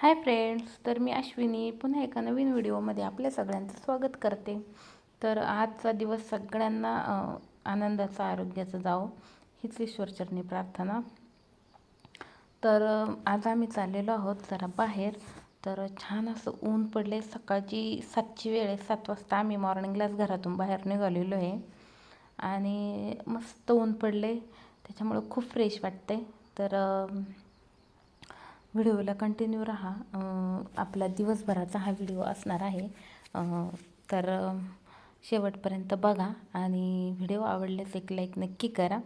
Hi friends तर मी अश्विनी पुन्हा एका नवीन व्हिडिओमध्ये आपल्या सगळ्यांचं स्वागत करते. तर आजचा दिवस सगळ्यांना आनंदाचा आरोग्याचा जावो हीच ईश्वरचरणी प्रार्थना. तर आज आम्ही चाललेलो आहोत जरा बाहेर. तर छान असं ऊन पडले सकाळची सातची वेळ आहे. सात वाजता आम्ही मॉर्निंगलाच घरातून बाहेर निघालेलो आहे. आणि मस्त ऊन पडले त्याच्यामुळं खूप फ्रेश वाटते तर व्हिडिओला कंटिन्यू राहा. आपला दिवसभराचा हा व्हिडिओ असणार आहे. तर शेवटपर्यंत बघा आणि व्हिडिओ आवडल्यास एक लाईक नक्की करा.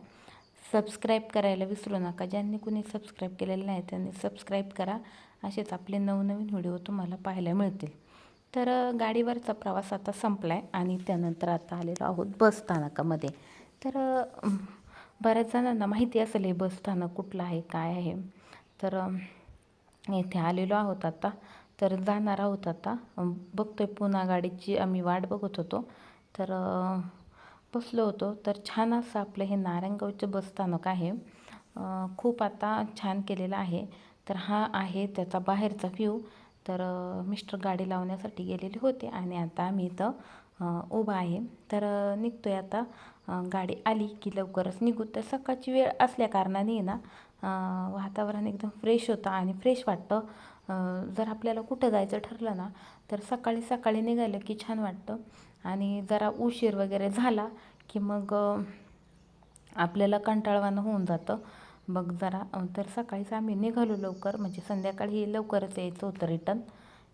सबस्क्राईब करायला विसरू नका. ज्यांनी कुणी सबस्क्राईब केलेलं नाही त्यांनी सबस्क्राईब करा. असेच आपले नवनवीन व्हिडिओ तुम्हाला पाहायला मिळतील. तर गाडीवरचा प्रवास आता संपला आहे आणि त्यानंतर आता आलेलो आहोत बस स्थानकामध्ये. तर बऱ्याच जणांना माहिती असेल हे बस स्थानक कुठलं आहे काय आहे. तर येथे आलेलो आहोत आता. तर जाणार आहोत आता. बघतो बघतोय पुन्हा गाडीची आम्ही वाट बघत होतो. तर बसलो होतो. तर छान असं आपलं हे नारायणगावचं बसस्थानक आहे. खूप आता छान केलेलं आहे. तर हा आहे त्याचा बाहेरचा व्ह्यू तर मिस्टर गाडी लावण्यासाठी गेलेले होते आणि आता आम्ही इथं उभा आहे. तर निघतो निघतोय आता. गाडी आली की लवकरच निघू. तर सकाळची वेळ असल्या कारणाने ना वातावरण एकदम फ्रेश होतं आणि फ्रेश वाटतं. जर आपल्याला कुठं जायचं ठरलं ना तर सकाळी सकाळी निघालं की छान वाटतं. आणि जरा उशीर वगैरे झाला की मग आपल्याला कंटाळवाणं होऊन जातं. मग जरा तर सकाळीच आम्ही निघालो लवकर म्हणजे संध्याकाळी लवकरच यायचं होतं रिटर्न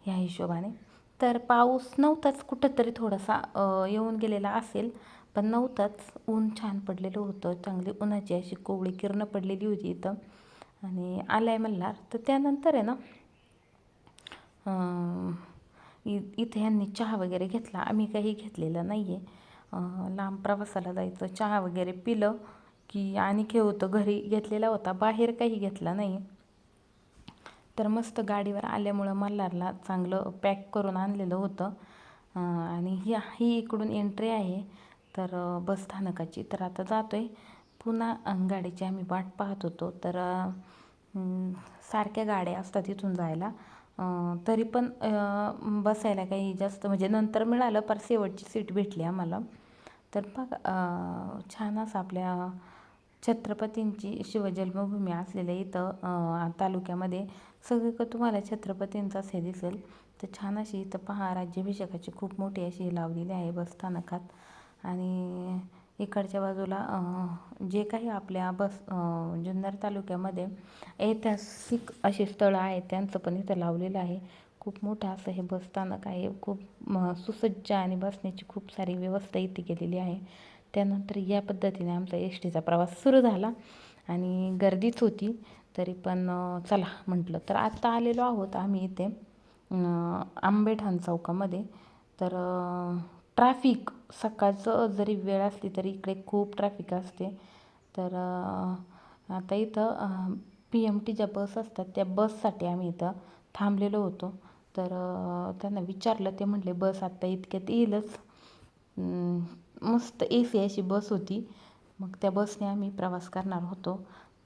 ह्या हिशोबाने. तर पाऊस नव्हताच कुठंतरी थोडासा येऊन गेलेला असेल. पण नव्हताच. ऊन छान पडलेलं होतं. चांगली उन्हाची अशी कोवळी किरणं पडलेली होती इथं. आणि आलाय मल्हार तर त्यानंतर आहे ना इ इथे ह्यांनी चहा वगैरे घेतला. आम्ही काही घेतलेलं नाही आहे लांब प्रवासाला जायचं. चहा वगैरे पिलं की आणि हे होतं. घरी घेतलेला होता. बाहेर काही घेतला नाही. तर मस्त गाडीवर आल्यामुळं मल्हारला चांगलं पॅक करून आणलेलं होतं. आणि ही ही इकडून एंट्री आहे. तर बसस्थानकाची बस स्थानकाची तर आता जातो आहे पुन्हा गाडीची आम्ही वाट पाहत होतो. तर सारख्या गाड्या असतात तिथून जायला. तरी पण बसायला काही जास्त म्हणजे नंतर मिळालं पर शेवटची सीट भेटली आम्हाला. तर बघा छान असं आपल्या छत्रपतींची शिवजन्मभूमी असलेल्या इथं तालुक्यामध्ये सगळीकडं तुम्हाला छत्रपतींचाच हे दिसेल. तर छान अशी इथं पहा राज्याभिषेकाची खूप मोठी अशी लावलेली आहे बसस्थानकात आणि इकडच्या बाजूला जे काही आपल्या बस जुन्नर तालुक्यामध्ये ऐतिहासिक अशी स्थळं आहेत त्यांचं पण इथं लावलेलं आहे. खूप मोठं असं हे बसस्थानक आहे. खूप सुसज्ज आणि बसण्याची खूप सारी व्यवस्था इथे केलेली आहे. त्यानंतर या पद्धतीने आमचा एस टीचा प्रवास सुरू झाला आणि गर्दीच होती तरी पण चला म्हटलं तर आत्ता आलेलो आहोत आम्ही इथे आंबेठाण चौकामध्ये. तर ट्रॅफिक. सकाळचं जरी वेळ असली तरी इकडे खूप ट्रॅफिक असते. तर आता इथं पी एम टी ज्या बस असतात त्या बससाठी आम्ही इथं थांबलेलो होतो. तर त्यांना विचारलं ते म्हटले बस आत्ता इतक्यात येईलच. मस्त ए सी अशी बस होती. मग त्या बसने आम्ही प्रवास करणार होतो.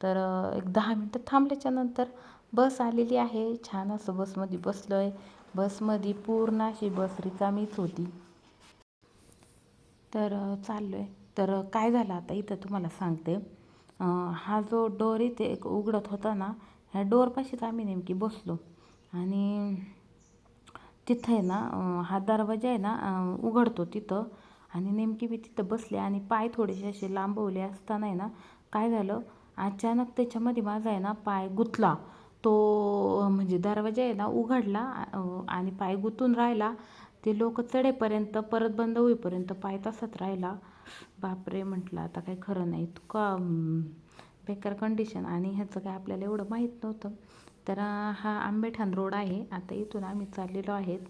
तर एक दहा मिनटं थांबल्याच्या नंतर बस आलेली आहे. छान असं बसमध्ये बसलो आहे बसमध्ये पूर्ण अशी बस रिकामीच होती. तर चाललो आहे तर काय झालं आता इथं तुम्हाला सांगते. हा जो डोर इथे एक उघडत होता ना ह्या डोरपाशीच आम्ही नेमकी बसलो. आणि तिथं आहे ना हा दरवाजा आहे ना उघडतो तिथं. आणि नेमकी मी तिथं बसले आणि पाय थोडेसे असे लांबवले असताना आहे ना काय झालं? अचानक त्याच्यामध्ये माझा आहे ना पाय गुतला. तो म्हणजे दरवाजा आहे ना उघडला आणि पाय गुंतून राहिला. ते लोक चढेपर्यंत परत बंद होईपर्यंत पाय तसाच राहिला. बापरे म्हटलं आता काही खरं नाही. इतका बेकार कंडिशन आणि ह्याचं काय आपल्याला एवढं माहीत नव्हतं. तर हा आंबेठाण रोड आहे. आता इथून आम्ही चाललेलो आहेत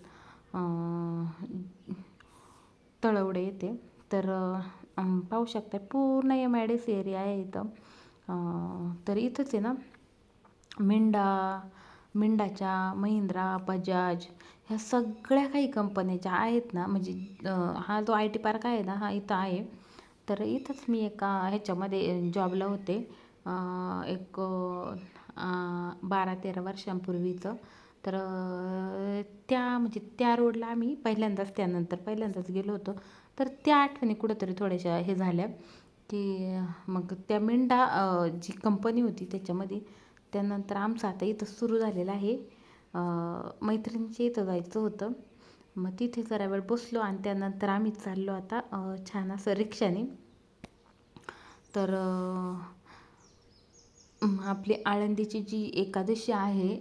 तळवडे येथे. तर पाहू शकता पूर्ण M I D C area आहे इथं. तर इथंच आहे ना मेंढा मिंडाच्या महिंद्रा बजाज ह्या सगळ्या काही कंपन्याच्या आहेत ना म्हणजे हा जो आय टी पार्क आहे ना हा इथं आहे. तर इथंच मी एका ह्याच्यामध्ये जॉबला होते. एक बारा तेरा वर्षांपूर्वीचं. तर त्या म्हणजे त्या रोडला आम्ही पहिल्यांदाच त्यानंतर पहिल्यांदाच गेलो होतो. तर त्या आठवणी कुठंतरी थोड्याशा हे झाल्या की मग त्या मिंडा जी कंपनी होती त्याच्यामध्ये त्यानंतर आमचं आता इथं सुरू झालेलं आहे. मैत्रिणीच्या इथं जायचं होतं. मग तिथे जरा वेळ बसलो आणि त्यानंतर आम्ही चाललो आता छान असं रिक्षाने. तर आपली आळंदीची जी एकादशी आहे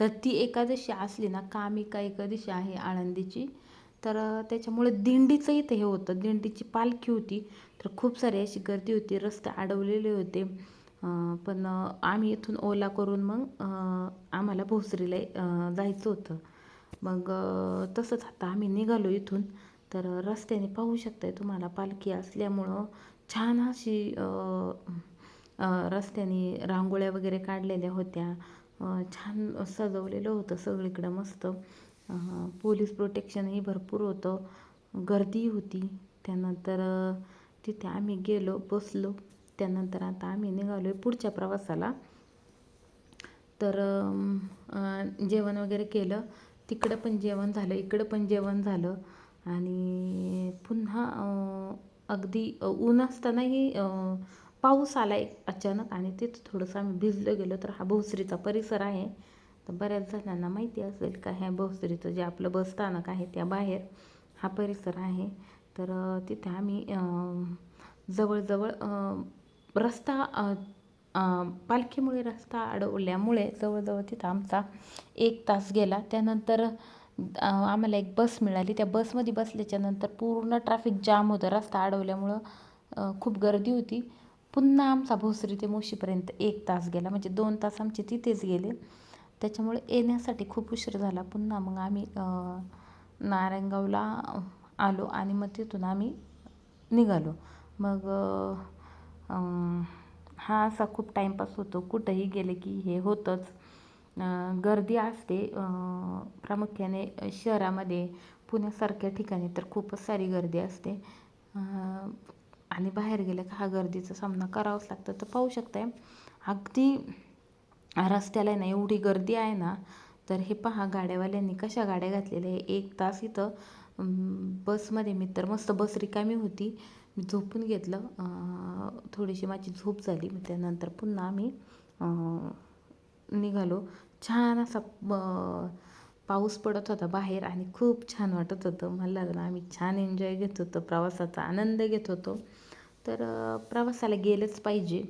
तर ती एकादशी असली ना कामिका एकादशी आहे आळंदीची. तर त्याच्यामुळे दिंडीचं इथं हे होतं. दिंडीची पालखी होती. तर खूप सारी अशी गर्दी होती. रस्ते अडवलेले होते. पण आम्ही इथून ओला करून मग आम्हाला भोसरीला जायचं होतं. मग तसंच आता आम्ही निघालो इथून. तर रस्त्याने पाहू शकताय तुम्हाला पालखी असल्यामुळं छान अशी रस्त्याने रांगोळ्या वगैरे काढलेल्या होत्या. छान सजवलेलं होतं सगळीकडं मस्त. पोलीस प्रोटेक्शनही भरपूर होतं. गर्दी होती. त्यानंतर तिथे आम्ही गेलो बसलो. त्यानंतर आता आम्ही निघालो आहे पुढच्या प्रवासाला. तर जेवण वगैरे केलं. तिकडं पण जेवण झालं इकडं पण जेवण झालं. आणि पुन्हा अगदी ऊन असतानाही पाऊस आला एक अचानक आणि तिथं थोडंसं आम्ही भिजलं गेलो. तर हा भोसरीचा परिसर आहे. तर बऱ्याच जणांना माहिती असेल का ह्या भोसरीचं जे आपलं बसस्थानक आहे त्या बाहेर हा परिसर आहे. तर तिथे आम्ही जवळजवळ रस्ता पालखीमुळे रस्ता अडवल्यामुळे जवळजवळ तिथं आमचा एक तास गेला. त्यानंतर आम्हाला एक बस मिळाली. त्या बसमध्ये बसल्याच्यानंतर पूर्ण ट्रॅफिक जाम होतं. रस्ता अडवल्यामुळं खूप गर्दी होती. पुन्हा आमचा भोसरी ते मोशीपर्यंत एक तास गेला. म्हणजे दोन तास आमचे तिथेच गेले. त्याच्यामुळे येण्यासाठी खूप उशीर झाला. पुन्हा मग आम्ही नारायणगावला आलो आणि मग तिथून आम्ही निघालो. मग हा असा खूप टाईमपास होतो. कुठंही गेले की हे होतंच. गर्दी असते. प्रामुख्याने शहरामध्ये पुण्यासारख्या ठिकाणी तर खूपच सारी गर्दी असते. आणि बाहेर गेलं का हा गर्दीचा सामना करावाच लागतं. तर पाहू शकताय अगदी रस्त्याला आहे ना एवढी गर्दी आहे ना तर हे पहा गाड्यावाल्यांनी कशा गाड्या घातलेल्या आहे. एक तास इथं बसमध्ये मी तर मस्त बस रिकामी होती. मी झोपून घेतलं. थोडीशी माझी झोप झाली. मग त्यानंतर पुन्हा आम्ही निघालो. छान असा पाऊस पडत होता बाहेर आणि खूप छान वाटत होतं. मला लागलं आम्ही छान एन्जॉय घेत होतो. प्रवासाचा आनंद घेत होतो. तर प्रवासाला गेलंच पाहिजे.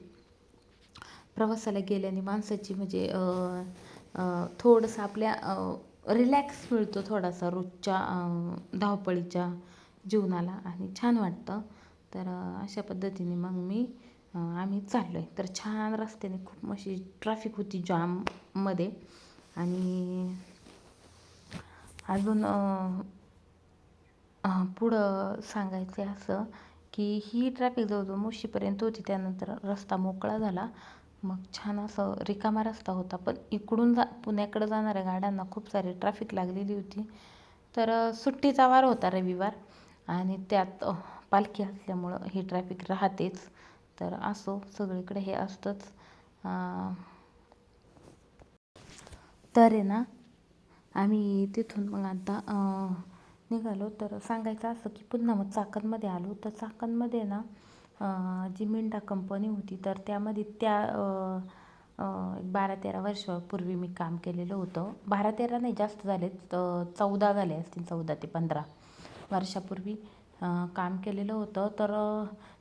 प्रवासाला गेल्याने माणसाची म्हणजे थोडंसं आपल्या रिलॅक्स मिळतो थोडासा रोजच्या धावपळीच्या जीवनाला. आणि छान वाटतं. तर अशा पद्धतीने मग मी आम्ही चाललो आहे तर छान रस्त्याने खूप अशी ट्रॅफिक होती जाममध्ये आणि अजून पुढं सांगायचं असं की ही ट्रॅफिक जवळजवळ मुशीपर्यंत होती. त्यानंतर रस्ता मोकळा झाला. मग छान असं रिकामा रस्ता होता. पण इकडून जा पुण्याकडं जाणाऱ्या गाड्यांना खूप सारी ट्रॅफिक लागलेली होती. तर सुट्टीचा वार होता रविवार. आणि त्यात पालखी असल्यामुळं हे ट्रॅफिक राहतेच. तर असो सगळीकडे हे असतंच. तर आहे ना आम्ही तिथून मग आता निघालो. तर सांगायचं असं की पुन्हा मग चाकणमध्ये आलो. तर चाकणमध्ये ना जी मिंडा कंपनी होती तर त्यामध्ये त्या एक बारा तेरा वर्षापूर्वी मी काम केलेलं होतं. बारा तेरा नाही जास्त झाले चौदा झाले असतील चौदा ते पंधरा वर्षापूर्वी. काम केलेलं होतं. तर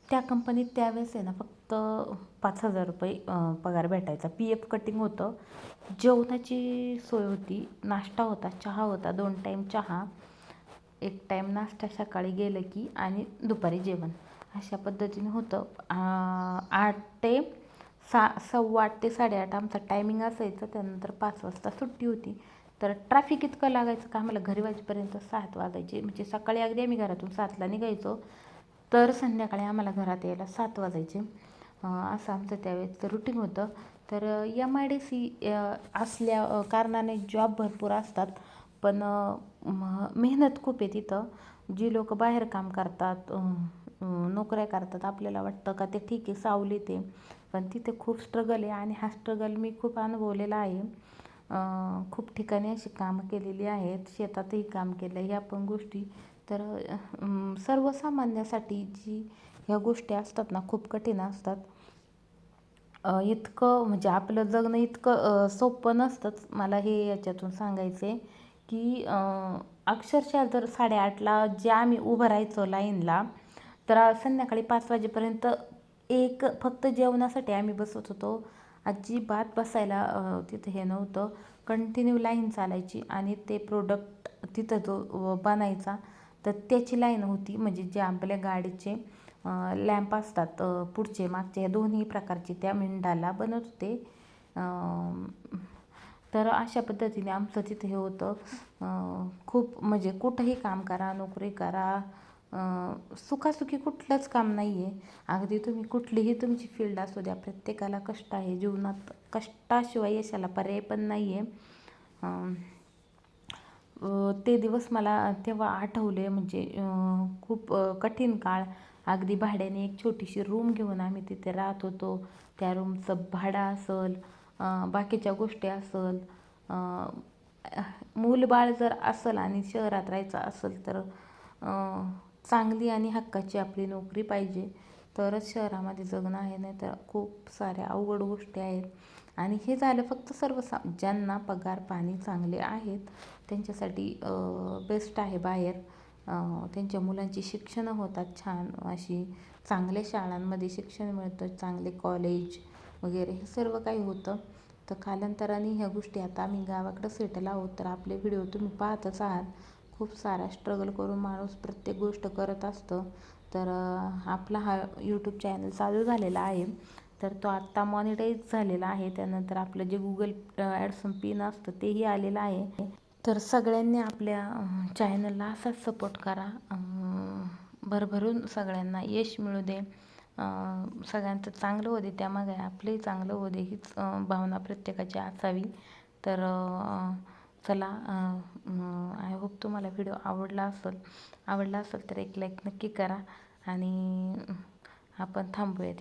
त्या कंपनीत त्यावेळेस आहे ना फक्त पाच हजार रुपये पगार भेटायचा. पी एफ कटिंग होतं. जेवणाची सोय होती. नाश्ता होता चहा होता दोन टाईम चहा एक टाईम नाश्ता सकाळी गेलं की आणि दुपारी जेवण. अशा पद्धतीने होतं. आठ ते सा सव्वा आठ ते साडेआठ आमचा टायमिंग असायचं. त्यानंतर पाच वाजता सुट्टी होती. तर ट्रॅफिक इतकं लागायचं का? आम्हाला घरी वाजेपर्यंत सात वाजायचे. म्हणजे सकाळी अगदी आम्ही घरातून सातला निघायचो. तर संध्याकाळी आम्हाला घरात यायला सात वाजायचे. असं आमचं त्यावेळेचं रुटीन होतं. तर एम आय डी सी असल्या कारणाने जॉब भरपूर असतात. पण म- मेहनत खूप आहे तिथं. जी लोक बाहेर काम करतात नोकऱ्या करतात आपल्याला वाटतं का ते ठीक आहे सावली ते पण तिथे खूप स्ट्रगल आहे आणि हा स्ट्रगल मी खूप अनुभवलेला आहे. खूप ठिकाणी अशी कामं केलेली आहेत. शेतातही काम केलं ह्या पण गोष्टी तर सर्वसामान्यासाठी जी ह्या गोष्टी असतात ना खूप कठीण असतात. इतकं म्हणजे आपलं जगणं इतकं सोपं नसतंच. मला हे याच्यातून सांगायचं आहे की अक्षरशः जर साडेआठला जे आम्ही उभं राहायचो लाईनला तर संध्याकाळी पाच वाजेपर्यंत एक फक्त जेवणासाठी आम्ही बसत होतो. अजिबात बसायला तिथं हे नव्हतं. कंटिन्यू लाईन चालायची आणि ते प्रोडक्ट तिथं जो बनायचा तर त्याची लाईन होती. म्हणजे जे आपल्या गाडीचे लॅम्प असतात पुढचे मागचे या दोन्ही प्रकारचे त्या मिंडाला बनत होते. तर अशा पद्धतीने आमचं तिथे हे होतं. खूप म्हणजे कुठंही काम करा नोकरी करा सुखासुखी कुठलंच काम नाही आहे अगदी तुम्ही कुठलीही तुमची फील्ड असू द्या प्रत्येकाला कष्ट आहे. जीवनात कष्टाशिवाय यशाला पर्याय पण नाही आहे ते दिवस मला तेव्हा आठवले म्हणजे खूप कठीण काळ. अगदी भाड्याने एक छोटीशी रूम घेऊन आम्ही तिथे राहत होतो. त्या रूमचं भाडं असेल बाकीच्या गोष्टी असेल मूलबाळ जर असेल आणि शहरात राहायचं असेल तर चांगली आणि हक्काची आपली नोकरी पाहिजे. तरच शहरामध्ये जगणं आहे नाही तर खूप साऱ्या अवघड गोष्टी आहेत. आणि हे झालं फक्त सर्वसा ज्यांना पगार पाणी चांगले आहेत त्यांच्यासाठी बेस्ट आहे बाहेर. त्यांच्या मुलांची शिक्षणं होतात छान अशी चांगल्या शाळांमध्ये शिक्षण मिळतं चांगले कॉलेज वगैरे हे सर्व काही होतं. तर कालांतराने ह्या गोष्टी आता आम्ही गावाकडं सेटल आहोत तर आपले व्हिडिओ तुम्ही पाहतच आहात. खूप सारा स्ट्रगल करून माणूस प्रत्येक गोष्ट करत असतं. तर आपला हा यूट्यूब चॅनल चालू झालेला आहे. तर तो आत्ता मॉनिटाईज झालेला आहे. त्यानंतर आपलं जे गुगल ॲडसन पिन असतं तेही आलेलं आहे. तर सगळ्यांनी आपल्या चॅनलला असाच सपोर्ट करा. भरभरून सगळ्यांना यश मिळू दे. सगळ्यांचं चांगलं होते त्यामागे आपलंही चांगलं होते हीच भावना प्रत्येकाची असावी. तर चला आय होप तुम्हाला व्हिडिओ आवडला असेल आवडला असेल तर एक लाईक नक्की करा आणि आपण थांबूयात.